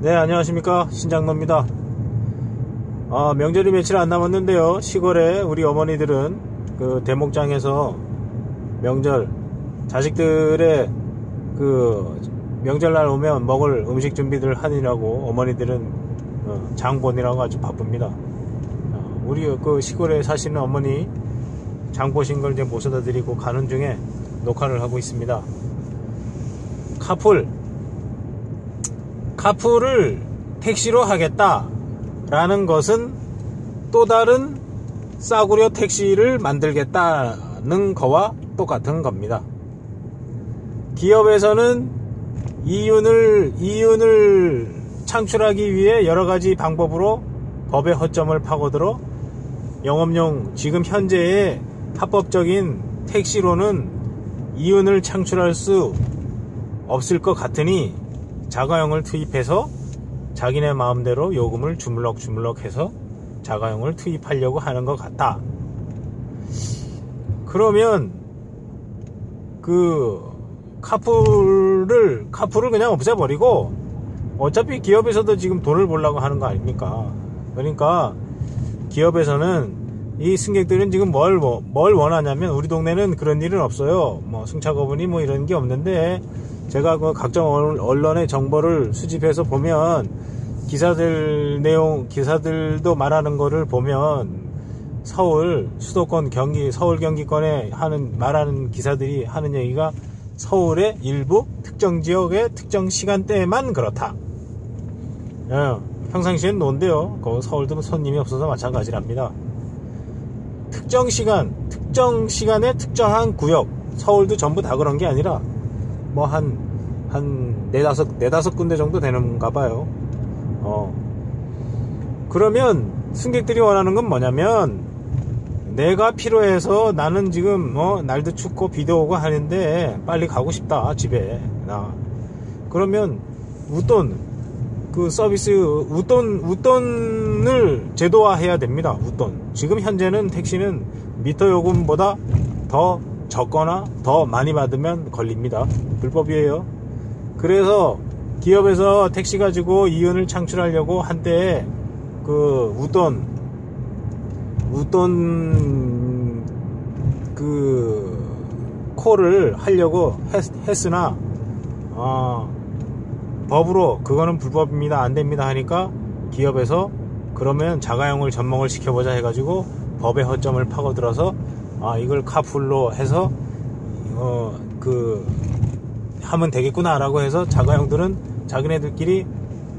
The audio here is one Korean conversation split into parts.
네, 안녕하십니까. 신장로입니다. 아, 명절이 며칠 안 남았는데요. 시골에 우리 어머니들은 그 대목장에서 명절, 자식들의 그 명절날 오면 먹을 음식 준비들 하느라고 어머니들은 어, 장본이라고 아주 바쁩니다. 어, 우리 그 시골에 사시는 어머니 장 보신 걸 이제 모셔다 드리고 가는 중에 녹화를 하고 있습니다. 카풀. 카풀을 택시로 하겠다라는 것은 또 다른 싸구려 택시를 만들겠다는 거와 똑같은 겁니다. 기업에서는 이윤을, 이윤을 창출하기 위해 여러 가지 방법으로 법의 허점을 파고들어 영업용 지금 현재의 합법적인 택시로는 이윤을 창출할 수 없을 것 같으니 자가용을 투입해서 자기네 마음대로 요금을 주물럭주물럭 해서 자가용을 투입하려고 하는 것 같다. 그러면 그 카풀을 카풀을 그냥 없애버리고 어차피 기업에서도 지금 돈을 벌려고 하는 거 아닙니까? 그러니까 기업에서는 이 승객들은 지금 뭘, 뭐, 뭘 원하냐면 우리 동네는 그런 일은 없어요. 뭐 승차거분이 뭐 이런 게 없는데 제가 그 각종 언론의 정보를 수집해서 보면 기사들 내용 기사들도 말하는 거를 보면 서울 수도권 경기 서울 경기권에 하는 말하는 기사들이 하는 얘기가 서울의 일부 특정 지역의 특정 시간대에만 그렇다. 예, 평상시엔 논데요. 그 서울도 손님이 없어서 마찬가지랍니다. 특정 시간, 특정 시간에 특정한 구역, 서울도 전부 다 그런 게 아니라 뭐 한 한 네다섯 네다섯 군데 정도 되는가 봐요. 어. 그러면 승객들이 원하는 건 뭐냐면 내가 필요해서 나는 지금 뭐 날도 춥고 비도 오고 하는데 빨리 가고 싶다 집에 나 그러면 웃돈 그 서비스 웃돈 웃돈을 제도화해야 됩니다 웃돈 지금 현재는 택시는 미터 요금보다 더 적거나 더 많이 받으면 걸립니다. 불법이에요. 그래서 기업에서 택시 가지고 이윤을 창출하려고 한때 그 웃돈 웃돈 그 콜을 하려고 했, 으나 어, 법으로 그거는 불법입니다. 안 됩니다 하니까 기업에서 그러면 자가용을 전목을 시켜보자 해가지고 법의 허점을 파고들어서 아 이걸 카풀로 해서 어 그 하면 되겠구나라고 해서 자가용들은 자기네들끼리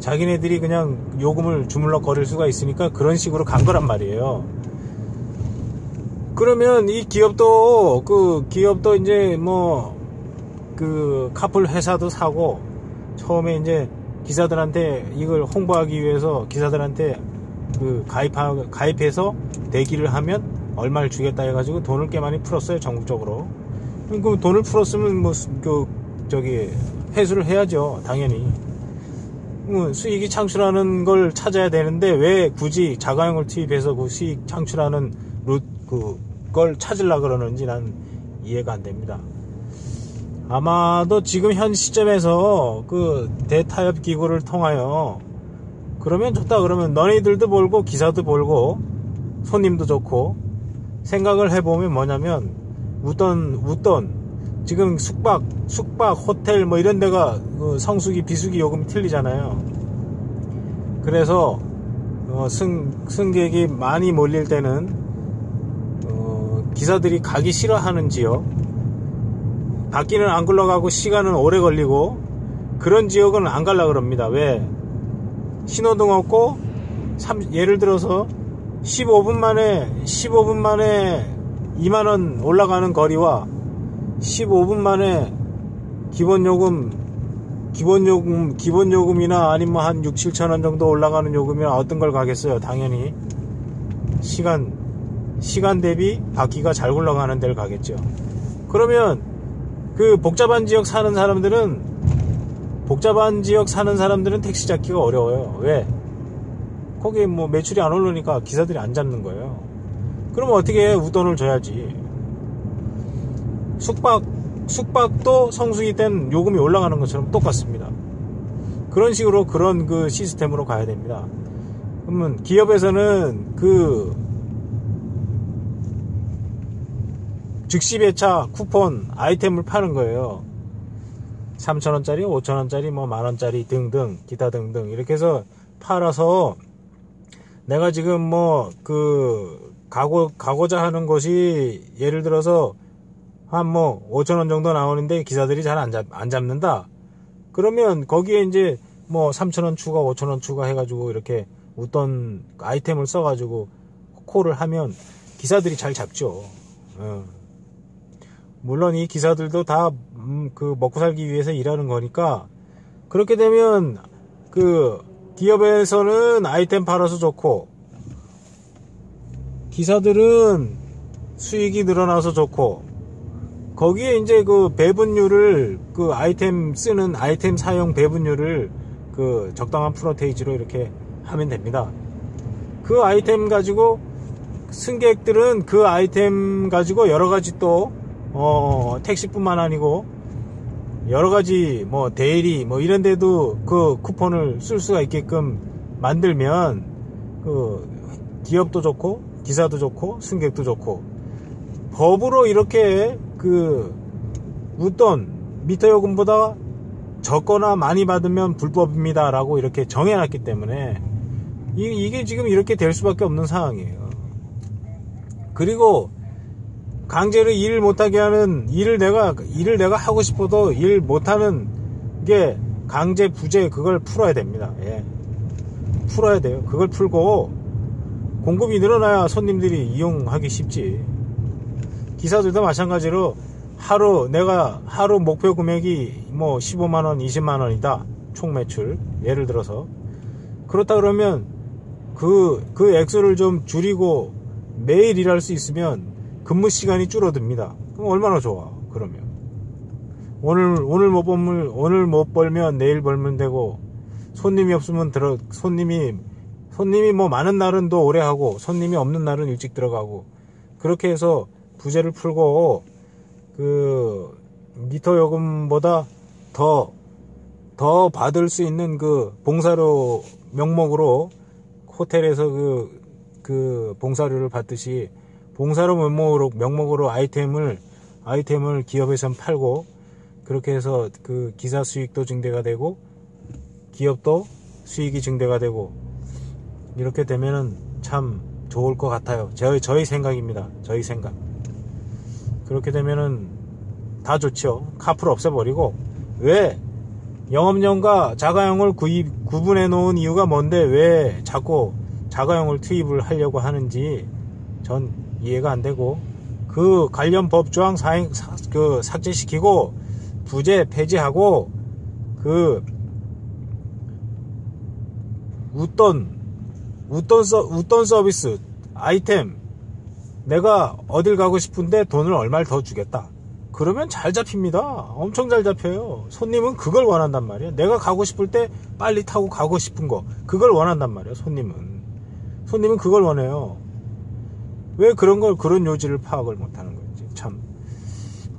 자기네들이 그냥 요금을 주물럭 거릴 수가 있으니까 그런 식으로 간 거란 말이에요. 그러면 이 기업도 그 기업도 이제 뭐 그 카풀 회사도 사고 처음에 이제 기사들한테 이걸 홍보하기 위해서 기사들한테 그 가입하 가입해서 대기를 하면 얼마를 주겠다 해가지고 돈을 꽤 많이 풀었어요 전국적으로. 그 돈을 풀었으면 뭐 그 저기 회수를 해야죠 당연히 뭐 수익이 창출하는 걸 찾아야 되는데 왜 굳이 자가용을 투입해서 그 수익 창출하는 루, 그걸 찾으려 그러는지 난 이해가 안 됩니다. 아마도 지금 현 시점에서 그 대타협 기구를 통하여 그러면 좋다 그러면 너희들도 벌고 기사도 벌고 손님도 좋고 생각을 해보면 뭐냐면 웃던 웃던 지금 숙박, 숙박, 호텔 뭐 이런 데가 그 성수기, 비수기 요금이 틀리잖아요. 그래서 어 승, 승객이 많이 몰릴 때는 어 기사들이 가기 싫어하는 지역, 바퀴는 안 굴러가고 시간은 오래 걸리고 그런 지역은 안 갈라 그럽니다. 왜? 신호등 없고 3, 예를 들어서 15분 만에 15분 만에 2만 원 올라가는 거리와 15분 만에 기본 요금 기본 요금 기본 요금이나 아니면 한 6, 7천 원 정도 올라가는 요금이나 어떤 걸 가겠어요? 당연히 시간 시간 대비 바퀴가 잘 굴러가는 데를 가겠죠. 그러면 그 복잡한 지역 사는 사람들은 복잡한 지역 사는 사람들은 택시 잡기가 어려워요. 왜 거기에 뭐 매출이 안 오르니까 기사들이 안 잡는 거예요 그러면 어떻게 우돈을 줘야지 숙박 숙박도 성수기 땐 요금이 올라가는 것처럼 똑같습니다. 그런 식으로 그런 그 시스템으로 가야 됩니다. 그러면 기업에서는 그 즉시 배차 쿠폰 아이템을 파는 거예요. 3천원짜리, 5천원짜리, 뭐 만원짜리 등등, 기타 등등. 이렇게 해서 팔아서 내가 지금 뭐 그 가고, 가고자 하는 것이 예를 들어서 한 뭐 5천 원 정도 나오는데 기사들이 잘 안 잡, 안 잡는다. 그러면 거기에 이제 뭐 3천 원 추가, 5천 원 추가 해가지고 이렇게 어떤 아이템을 써가지고 콜을 하면 기사들이 잘 잡죠. 어. 물론 이 기사들도 다그 음, 먹고 살기 위해서 일하는 거니까 그렇게 되면 그 기업에서는 아이템 팔아서 좋고 기사들은 수익이 늘어나서 좋고 거기에 이제 그 배분율을 그 아이템 쓰는 아이템 사용 배분율을 그 적당한 프로테이지로 이렇게 하면 됩니다. 그 아이템 가지고 승객들은 그 아이템 가지고 여러 가지 또 어, 택시뿐만 아니고 여러 가지 뭐 대리 뭐 이런 데도 그 쿠폰을 쓸 수가 있게끔 만들면 그 기업도 좋고 기사도 좋고 승객도 좋고 법으로 이렇게 그 웃돈 미터 요금보다 적거나 많이 받으면 불법입니다라고 이렇게 정해놨기 때문에 이, 게 지금 이렇게 될 수밖에 없는 상황이에요. 그리고 강제로 일을 못하게 하는 일을 내가 일을 내가 하고 싶어도 일 못하는 게 강제 부재 그걸 풀어야 됩니다. 예. 풀어야 돼요. 그걸 풀고 공급이 늘어나야 손님들이 이용하기 쉽지. 기사들도 마찬가지로 하루 내가 하루 목표 금액이 뭐 15만 원, 20만 원이다. 총 매출 예를 들어서 그렇다 그러면 그그 그 액수를 좀 줄이고 매일 일할 수 있으면 근무 시간이 줄어듭니다. 그럼 얼마나 좋아? 그러면 오늘 오늘 못 벌면 오늘 못 벌면 내일 벌면 되고 손님이 없으면 들어 손님이 손님이 뭐 많은 날은 또 오래 하고 손님이 없는 날은 일찍 들어가고 그렇게 해서 부재를 풀고 그 미터 요금보다 더 더 받을 수 있는 그 봉사료 명목으로 호텔에서 그, 그 봉사료를 받듯이 봉사로 명목으로, 명목으로 아이템을, 아이템을 기업에선 팔고, 그렇게 해서 그 기사 수익도 증대가 되고, 기업도 수익이 증대가 되고, 이렇게 되면은 참 좋을 것 같아요. 저희, 저희 생각입니다. 저희 생각. 그렇게 되면은 다 좋죠. 카풀 없애버리고, 왜 영업용과 자가용을 구입, 구분해 놓은 이유가 뭔데 왜 자꾸 자가용을 투입을 하려고 하는지 전 이해가 안 되고 그 관련 법 조항 사행 그 삭제시키고 부재 폐지하고 그 웃돈 웃돈 서 웃돈 서비스 아이템 내가 어딜 가고 싶은데 돈을 얼마를 더 주겠다. 그러면 잘 잡힙니다. 엄청 잘 잡혀요. 손님은 그걸 원한단 말이에요. 내가 가고 싶을 때 빨리 타고 가고 싶은 거. 그걸 원한단 말이에요. 손님은. 손님은 그걸 원해요. 왜 그런 걸 그런 요지를 파악을 못하는 건지 참.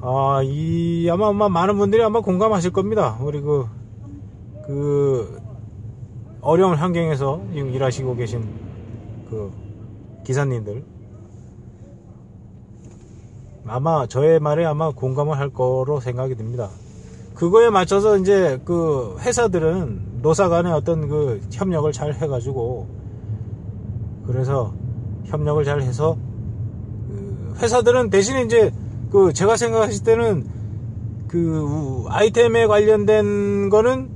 아, 이 아마 아마 많은 분들이 아마 공감하실 겁니다. 우리 그, 그 어려운 환경에서 지금 일하시고 계신 그 기사님들 아마 저의 말에 아마 공감을 할 거로 생각이 듭니다. 그거에 맞춰서 이제 그 회사들은 노사 간의 어떤 그 협력을 잘 해가지고 그래서 협력을 잘 해서 회사들은 대신에 이제 그 제가 생각했을 때는 그 아이템에 관련된 거는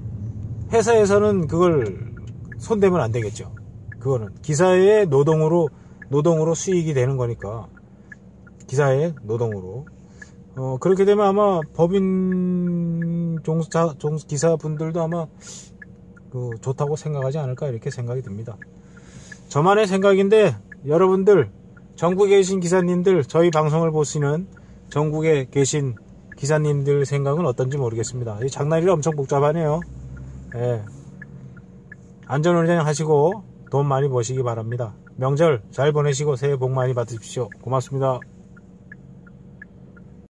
회사에서는 그걸 손대면 안 되겠죠. 그거는 기사의 노동으로 노동으로 수익이 되는 거니까 기사의 노동으로 어 그렇게 되면 아마 법인 종사 종 기사분들도 아마 그 좋다고 생각하지 않을까 이렇게 생각이 듭니다. 저만의 생각인데 여러분들 전국에 계신 기사님들, 저희 방송을 보시는 전국에 계신 기사님들 생각은 어떤지 모르겠습니다. 이 장난이라 엄청 복잡하네요. 예. 안전운전 하시고 돈 많이 버시기 바랍니다. 명절 잘 보내시고 새해 복 많이 받으십시오. 고맙습니다.